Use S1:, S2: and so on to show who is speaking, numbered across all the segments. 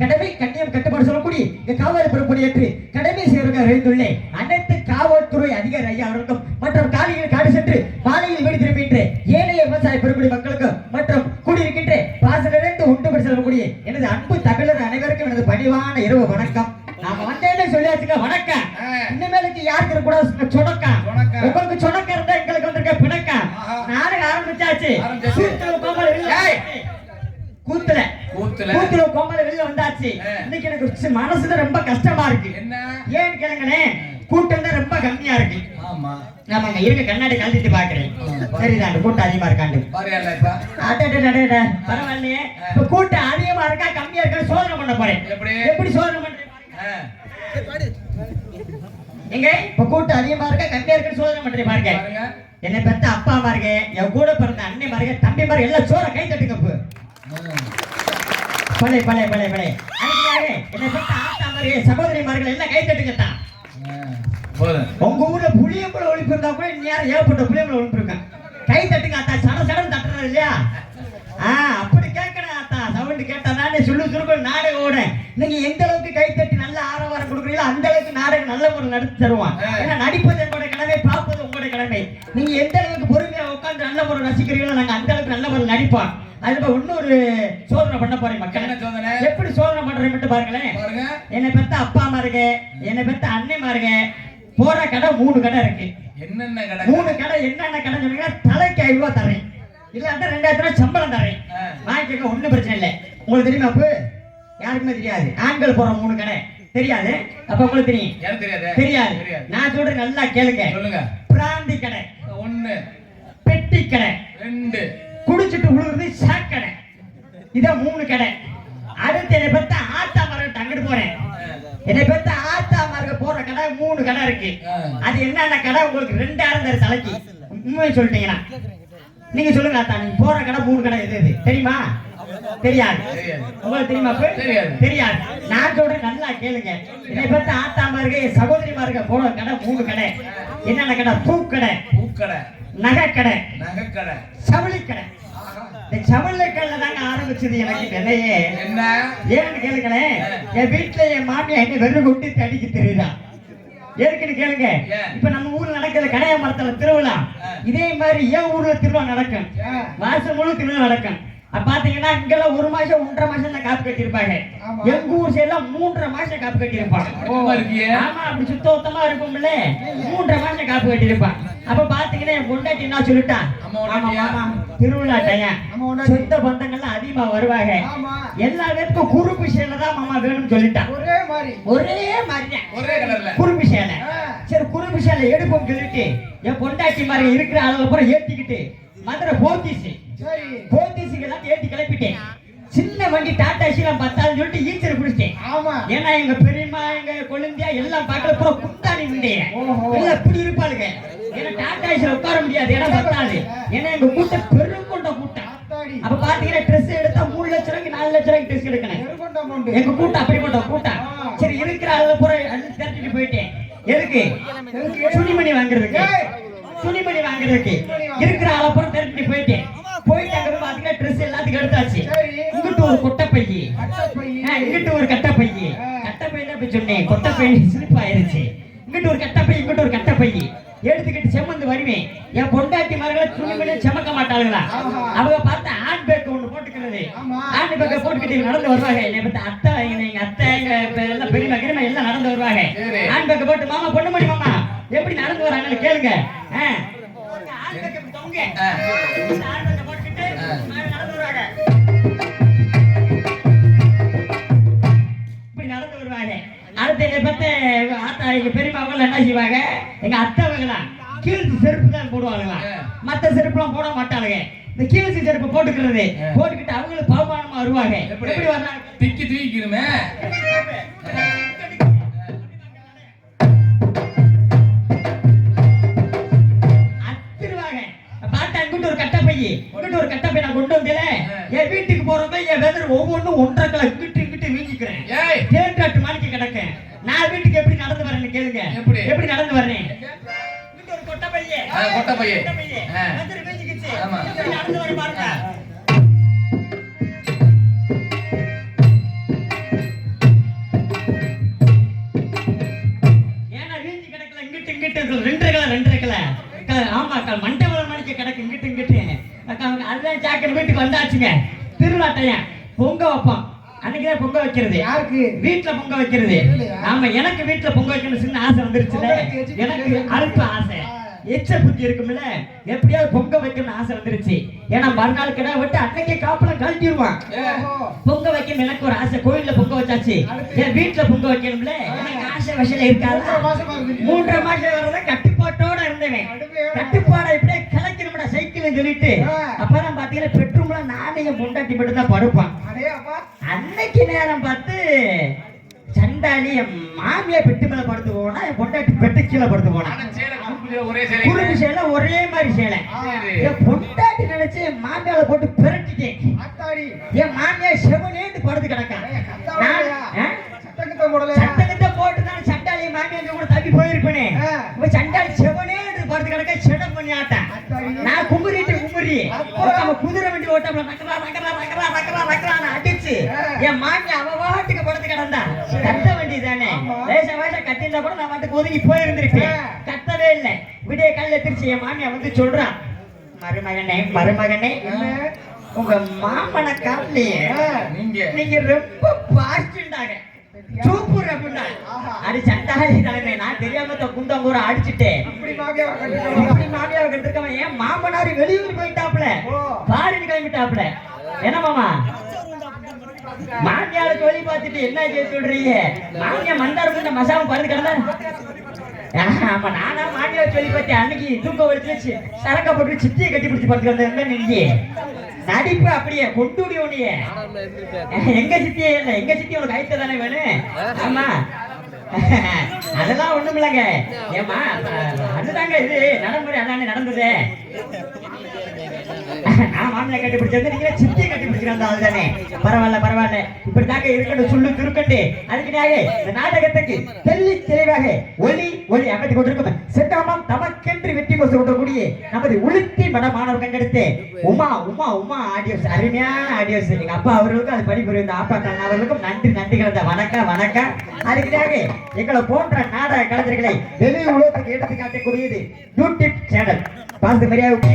S1: கடமை கண்ணியம் கட்டுப்பாடு சொல்லக்கூடிய இந்த காவல் பொறுப்படியேற்று கடமை செய்வதற்கு அறிந்துள்ளேன் பணிவான இரவு வணக்கம். நாம வந்தேன்னு சொல்லியாச்சுங்க வணக்கம். இனிமேலுக்கு யாருக்கு இருக்கக்கூடாது சொடக்கம்
S2: சொடக்கம்.
S1: உங்களுக்கு சொடக்கம் இருந்தா எங்களுக்கு வந்திருக்க பிணக்கம்.
S2: ஆஹா.
S1: நாடகம் ஆரம்பிச்சாச்சு. கூத்துல கோமல். கூத்துல
S2: கூத்துல
S1: கூத்துல கோமல் வெளில வந்தாச்சு. இன்னைக்கு எனக்கு மனசுல ரொம்ப கஷ்டமா இருக்கு.
S2: என்ன?
S1: ஏன்னு கேளுங்களே கூட்டம் தான் ரொம்ப கம்மியா இருக்கு. ஆமாங்க இருங்க கண்ணாடி கழட்டிட்டு பாக்குறேன். சரிதான் கூட்டம் அதிகமா இருக்காண்டு. பரவாயில்லையே. இப்ப கூட்டம் அதிகமா இருக்கா கம்மியா இருக்கா சோதனை பண்ண போறேன்.
S2: எப்படி?
S1: எப்படி சோதனை பண்றேன். எங்க? இப்ப கூட்டம் அதிகமா இருக்கா கம்மியா இருக்குன்னு சோதனை பண்றேன் பாருங்க.
S2: பாருங்க.
S1: என்னை பெத்த அப்பா மாருங்க என் கூட பிறந்த அண்ணன் மாருங்க தம்பி மாருங்க எல்லாம் சோற கை தட்டுங்க பழைய பழைய பழைய பழைய என்னை பெத்த ஆத்தா மாருங்க சகோதரி மார்கள் எல்லாம் கை தட்டுங்க தான்
S2: ஆ. போதும்
S1: உங்க ஊர்ல புளியம்புல ஒழிப்பு இருந்தா கூட நேரம் ஏற்பட்ட புளியம்புல ஒழிப்பு இருக்கேன் கை தட்டுங்க ஆத்தா சட சடம் தட்டுறது இல்லையா? ஆ அப்படி கேட்கணும் ஆத்தா சவுண்ட் கேட்டா நானே சொல்லு சுருக்கம் நாடகம் ஓட நீங்க எந்த அளவுக்கு கை தட்டி நல்ல ஆரவாரம் கொடுக்குறீங்களோ அந்த அளவுக்கு நாடகம் நல்ல முறை நடத்தி தருவான். ஏன்னா நடிப்பது என்னோட கடமை பார்ப்பது உங்களோட கடமை. நீங்க எந்த அளவுக்கு பொறுமையா உட்கார்ந்து நல்ல முறை ரசிக்கிறீங்களோ நாங்க அந்த அளவுக்கு நல்ல முறை நடிப்போம். அதுல இன்னொரு சோதனை பண்ண போறேன்
S2: என்ன
S1: மக்கள்
S2: சோதனை?
S1: எப்படி சோதனை பண்றேன் மட்டும் பாருங்களேன்.
S2: பாருங்க.
S1: என்னை பெத்த அப்பா மாருங்க என்னை பெத்த அண்ணன் மாருங்க போற கடை மூணு கடை இருக்கு.
S2: என்னென்ன கடை?
S1: மூணு கடை என்னென்ன கடை சொன்னீங்கன்னா தலைக்கு ஐநூறு ரூபாய் தரேன் இல்லாட்டா ரெண்டாயிரத்து ரூபாய் சம்பளம் தரேன். வாங்கிக்க ஒண்ணும் பிரச்சனை இல்லை. உங்களுக்கு தெரியுமா அப்ப? யாருக்குமே தெரியாது. ஆண்கள் போற மூணு கடை. தெரியாது? அப்ப உங்களுக்கு தெரியும்.
S2: தெரியாது?
S1: நான் சொல்றேன் நல்லா கேளுங்க.
S2: சொல்லுங்க.
S1: பிராந்தி கடை.
S2: ஒண்ணு.
S1: பெட்டி கடை.
S2: ரெண்டு.
S1: குடிச்சிட்டு உழுவுறது சாக்கடை இதான் மூணு கடை. அடுத்து என்னை பெத்த ஆத்தா மரம் அங்கிட்டு போறேன். என்னை பெத்த ஆத்தா மரம் போற கடை மூணு கடை இருக்கு. அது என்னென்ன கடை உங்களுக்கு ரெண்டாயிரம் தர தலைக்கு. உண்மையை சொல்லிட்டீங்கன்னா. நீங்க சொல்லுங்க ஆத்தா நீங்க போற கடை மூணு கடை எது எது? தெரியுமா? தெரியாது. உங்களுக்கு தெரியுமா?
S2: தெரியாது.
S1: நான் சொல்றேன் நல்லா கேளுங்க. என்னை பத்தி ஆத்தா மார்க சகோதரி மார்க போற கடை மூணு கடை. என்னென்ன கடை? பூக்கடை.
S2: பூக்கடை.
S1: நகை கடை
S2: நகைக்கடை.
S1: சவுளி கடை
S2: ஆஹா.
S1: இந்த கடையில தாங்க ஆரம்பிச்சது எனக்கு நிலையே
S2: என்ன?
S1: ஏன்னு கேளுங்களேன் என் வீட்டுல என் மாமியா என்ன வெறும் கொண்டு தடிக்க தெரியுதா? எதுக்குன்னு கேளுங்க.
S2: ஏன்?
S1: இப்ப நம்ம ஊர்ல நடக்கிற கடைய மரத்துல திருவிழா. இதே மாதிரி என் ஊர்ல திருவிழா நடக்கும்.
S2: ஏன்?
S1: மாசம் முழு திருவிழா நடக்கும். பாத்தீங்கன்னா இங்கெல்லாம் ஒரு மாசம் ஒன்றரை மாசம் தான் காப்பு கட்டியிருப்பாங்க. எங்க ஊர் சைடுலாம் மூன்றரை மாசம் காப்பு கட்டியிருப்பாங்க. ஆமா அப்படி சுத்தமா இருக்கும்ல. மூன்றரை மாசம் காப்பு கட்டியிருப்பான் அப்ப பாத்தீங்கன்னா என் பொண்டாட்டி என்ன சொல்லிட்டான்? திருவிழா டைம். சொந்த பந்தங்கள்லாம் அதிகமா வருவாங்க. எல்லா பேருக்கும் குறுப்பு சேலை தான் மாமா வேணும்னு சொல்லிட்டான்
S2: ஒரே மாதிரி.
S1: ஒரே மாதிரி
S2: ஒரே கலர்ல
S1: குறும்பு சேலை. சரி குறும்பு சேலை எடுப்போம் சொல்லிட்டு என் பொண்டாட்டி மாதிரி இருக்கிற அளவு பூரா ஏத்திக்கிட்டு மதுரை போத்தீஸ். போத்தீஸுக்கு எல்லாம் ஏத்தி கிளப்பிட்டேன். சின்ன வண்டி டாடா சீலாம் பத்தாதுன்னு சொல்லிட்டு ஈச்சர் பிடிச்சிட்டேன்.
S2: ஆமா.
S1: ஏன்னா எங்க பெரியம்மா எங்க கொழுந்தியா எல்லாம் பார்க்கல பூரா குந்தாணி முண்டைய
S2: ஓஹோ.
S1: எல்லாம் இப்படி இருப்பாளுங்க. ஏன்னா டாடா உட்கார முடியாது. இடம் பத்தாது ஏன்னா எங்க கூட்டம் பெருங்கொண்ட கூட்டம் அப்ப பாத்தீங்கன்னா ட்ரெஸ் எடுத்தா மூணு லட்சம் ரூபாய்க்கு நாலு லட்சம் ரூபாய்க்கு ட்ரெஸ் எடுக்கணும். எங்க கூட்டம் அப்படிப்பட்ட கூட்டம். சரி இருக்கிற அளவு பூரா அள்ளி திரட்டிட்டு போயிட்டேன். எதுக்கு? துணிமணி வாங்குறதுக்கு. துணிமணி வாங்குறதுக்கு. இருக்கிற அளவு பூரா திரட்டிட்டு போயிட்டேன். போயிட்டு அங்க பாத்தீங்கன்னா ட்ரெஸ் எல்லாத்துக்கும் எடுத்தாச்சு. இங்கிட்டு ஒரு கொட்டை பையி
S2: அட்டப்பை
S1: ஆ, இங்கிட்டு ஒரு கட்டை பையி
S2: ஆ.
S1: கட்டை பை தான் போய் சொன்னேன். கொட்டை பை ஸ்லிப் ஆயிருச்சு இங்கிட்டு ஒரு கட்டை பை இங்கிட்டு ஒரு கட்டை பை எடுத்துக்கிட்டு செம்மந்து வருவேன் என் பொண்டாட்டி மரங்களை துணிமணி செமக்க மாட்டாளுங்களா. அவங்க பார்த்து ஹேண்ட் பேக் ஒண்ணு போட்டுக்கிறது. ஹேண்ட் பேக்கை போட்டுக்கிட்டு நடந்து வருவாங்க என்னை பத்தி அத்தை எங்க அத்தை எங்க எல்லாம் பெரியமா கிரியமா எல்லாம் நடந்து வருவாங்க. ஹேண்ட் பேக்கை போட்டு மாமா பொண்ணு மணி மாமா எப்படி நடந்து வராங்கன்னு கேளுங்க ஆ. ஹேண்ட் பேக்கை தொங்க. போட்டுக்கிட்டு அடுத்து என்னை பத்த ஆத்தா எங்க பெரியமாவங்க என்ன செய்வாங்க? எங்க அத்தைவங்களாம் கீழ்ச்சி செருப்பு தான் போடுவாங்களாம். மத்த செருப்புலாம் போட மாட்டாளுங்க. இந்த கீழ்ச்சி செருப்பு போட்டுக்கிறது. போட்டுக்கிட்டு அவங்களும் பகுமானமா வருவாங்க.
S2: எப்படி?
S1: வர்றாங்க?
S2: திக்கி தூக்கிக்கிறமே
S1: ஒரு கட்டை பையி இங்கிட்டு ஒரு கட்டப்பை நான் கொண்டு வந்தேன். என் வீட்டுக்கு போறப்ப என் வெதர் ஒவ்வொன்றும் ஒன்றரை கிலோ கிடக்கு இங்கிட்டு இங்கிட்டு. அக்கா அவங்க அதுதான் ஜாக்கெட் வீட்டுக்கு வந்தாச்சுங்க. திருவிழாட்டையன் பொங்க வைப்போம். அன்னைக்குதான் பொங்க வைக்கிறது.
S3: யாருக்கு?
S1: வீட்டுல பொங்க வைக்கிறது? ஆமா எனக்கு வீட்டுல பொங்க வைக்கணும் சின்ன ஆசை வந்துருச்சுல.
S3: education
S1: எனக்கு. அல்ப ஆசை. எச்ச புத்தி இருக்கும்ல எப்படியாவது பொங்க வைக்கணும்னு ஆசை வந்துருச்சு. ஏன்னா மறுநாள் கிடா விட்டு அன்னைக்கே காப்பலம் கழட்டிடுவான். பொங்க வைக்கணும் எனக்கு ஒரு ஆசை. கோயில்ல பொங்க வச்சாச்சு? என் வீட்டுல பொங்க வைக்கணும்ல? எனக்கு ஆசை வசல இருக்காது?
S3: மூன்றரை மாசமா இருக்குது.
S1: மூன்றரை மாசம் வரத கட்டுப்பாட்டோட இருந்தவன். கட்டுப்பாட இப்படியே கலக்கணும்டா சைக்கிள் சொல்லிட்டு. அப்பதான் பாத்தீங்கன்னா பெட்ரூம்ல நானே என் பொண்டாட்டி மட்டும் தான் படுப்பான். அன்னைக்கு நேரம் பார்த்து சண்டாளி என் மாமியா பெட்டு மேல படுத்து போனா என் பொண்டாட்டி பெட்டு கீழே படுத்து போனா.
S2: ஆனா சேலை ஒரே
S1: மாதிரி சேலை. என் பொண்டாட்டி நினைச்சு மாமியால போட்டு பிரட்டிட்டேன் என் மாமியா செவனேந்து படுத்து கிடக்கா
S3: ஏய், கத்தாவளையா?
S1: நான், ஆ?
S3: சட்டங்கிட்ட போடலையா?
S1: சட்டத்தை போட்டு தான் சண்டாளி மாமியா கூட தப்பி போயிருப்பேனே. இப்ப சண்டாளி செவனேந்து படுத்து கிடக்க செடம் பண்ணி ஆட்டேன். நான் குமுறிட்டு குமுறி? நம்ம குதிரை வண்டி ஓட்டம்ல நக்கரா நக்கரா நக்கரா நக்கரா நக்கரான்னு அடிச்சு. என் மாமி அவ வாட்டுக்கு படுத்து கிடந்தா கத்த வண்டி தானே. லேச வயச கத்திருந்தா கூட நான் வாட்டுக்கு ஒதுங்கி போயிருந்திருப்பேன்
S3: ஆ.
S1: கத்தவே இல்லை விடிய மாமியா வந்து சொல்றான் மருமகனே மருமகனே? உங்க மாமனை காட்டலையே
S3: ஆ.
S2: நீங்க.
S1: நீங்க ரொம்ப பாஸ்டாங்க சூப்பர் அப்படின்னா
S3: ஆஹா.
S1: அடி சண்டாளி தலைமை நான் தெரியாம அடிச்சுட்டேன்.
S3: மாமியாவை
S1: மாமியாவை கெடுத்துருக்கவன் ஏன் மாமனார் வெளியூர் போயிட்டாப்ல. பாரின் கிளம்பிட்டாப்ல என்ன மாமா? மாமியார சொல்லி பார்த்துட்டு என்ன சொல்றீங்க? மாமியா மந்தார மசாவும் பறந்து கிடந்தா ஆமா நானும் மாமியாவை சொல்லி பார்த்தேன் அன்னைக்கு தூக்க வலிச்சு சரக்க போட்டு சித்தியை கட்டி பிடிச்சி படுத்து கிடந்த நீங்க நடிப்பு அப்படியே கொண்டுடி உனிய எங்க சித்தியே இல்ல எங்க சித்தி உனக்கு ஐத்த தானே வேணும்? ஆமா. அதெல்லாம் ஒண்ணும் இல்லைங்க ஏமா அதுதாங்க இது. நடைமுறை அதானே நடந்தது. நான் கட்டி நீங்க சித்தியை கட்டி பிடிச்சிருந்த ஆள் தானே. பரவாயில்ல பரவாயில்ல. இப்படி தாங்க இருக்கட்டும் சொல்லு அதுக்குனாக இந்த நாடகத்துக்கு தெள்ளி தெளிவாக ஒலி அமைத்து கொண்டிருக்கும் தமக்கென்று வெற்றி கொண்டக்கூடிய நமது உளுத்தி கண்டெடுத்து. உமா உமா உமா ஆடியோஸ் அருமையான ஆடியோஸ் எங்க அப்பா அவர்களுக்கும் அது பணிபுரியும். இந்த அப்பா கண்ணா அவர்களுக்கும் நன்றி நன்றி கலந்த வணக்கம் வணக்கம். அதுக்குனாக எங்களை போன்ற நாடக கலைஞர்களை வெளி உலகத்துக்கு எடுத்து யூடியூப் சேனல் பார்த்து மரியாதை உங்க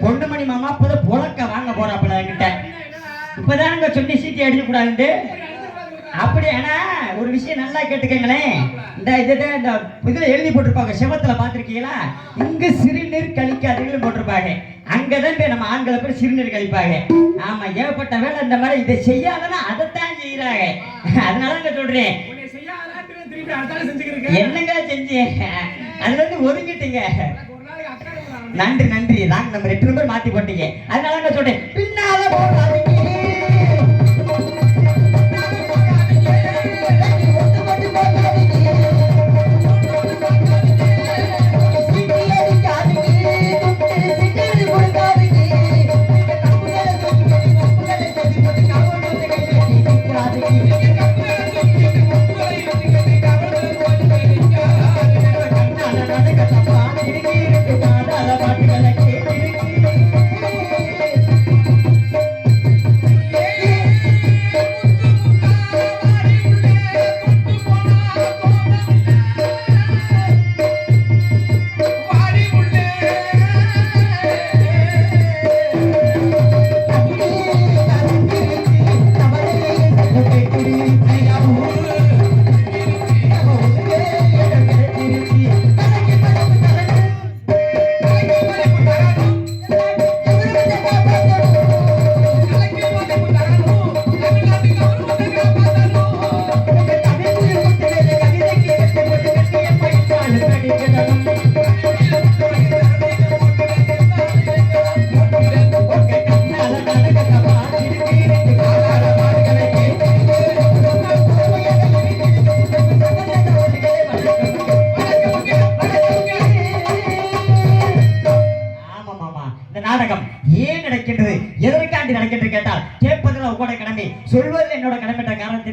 S1: பொண்டுமணி மாமா இப்பதான் புழக்க வாங்க போறாப்புல என்கிட்ட. இப்பதானுங்க சொல்லி சீட்டி அடிக்க கூடாதுண்டு அப்படி ஆனா ஒரு விஷயம் நல்லா கேட்டுக்கங்களேன். இந்த இதுல இந்த இதுல எழுதி போட்டிருப்பாங்க. செவத்துல பாத்திருக்கீங்களா இங்க சிறுநீர் கழிக்காதீங்கன்னு போட்டிருப்பாங்க. அங்கதான் போய் நம்ம ஆண்களை போய் சிறுநீர் கழிப்பாங்க. ஆமா ஏகப்பட்ட வேலை இந்த மாதிரி இதை செய்யாதனா அதைத்தான் செய்யறாங்க அதனால சொல்றேன். என்னங்க செஞ்சு அதுல இருந்து ஒதுங்கிட்டீங்க. நன்றி நன்றி. நாங்க நம்ம ரெண்டு நம்பர் மாத்தி போட்டீங்க. அதனால நான் சொல்றேன். பின்னால போகாதீங்க.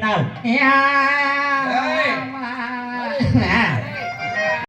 S1: Yeah.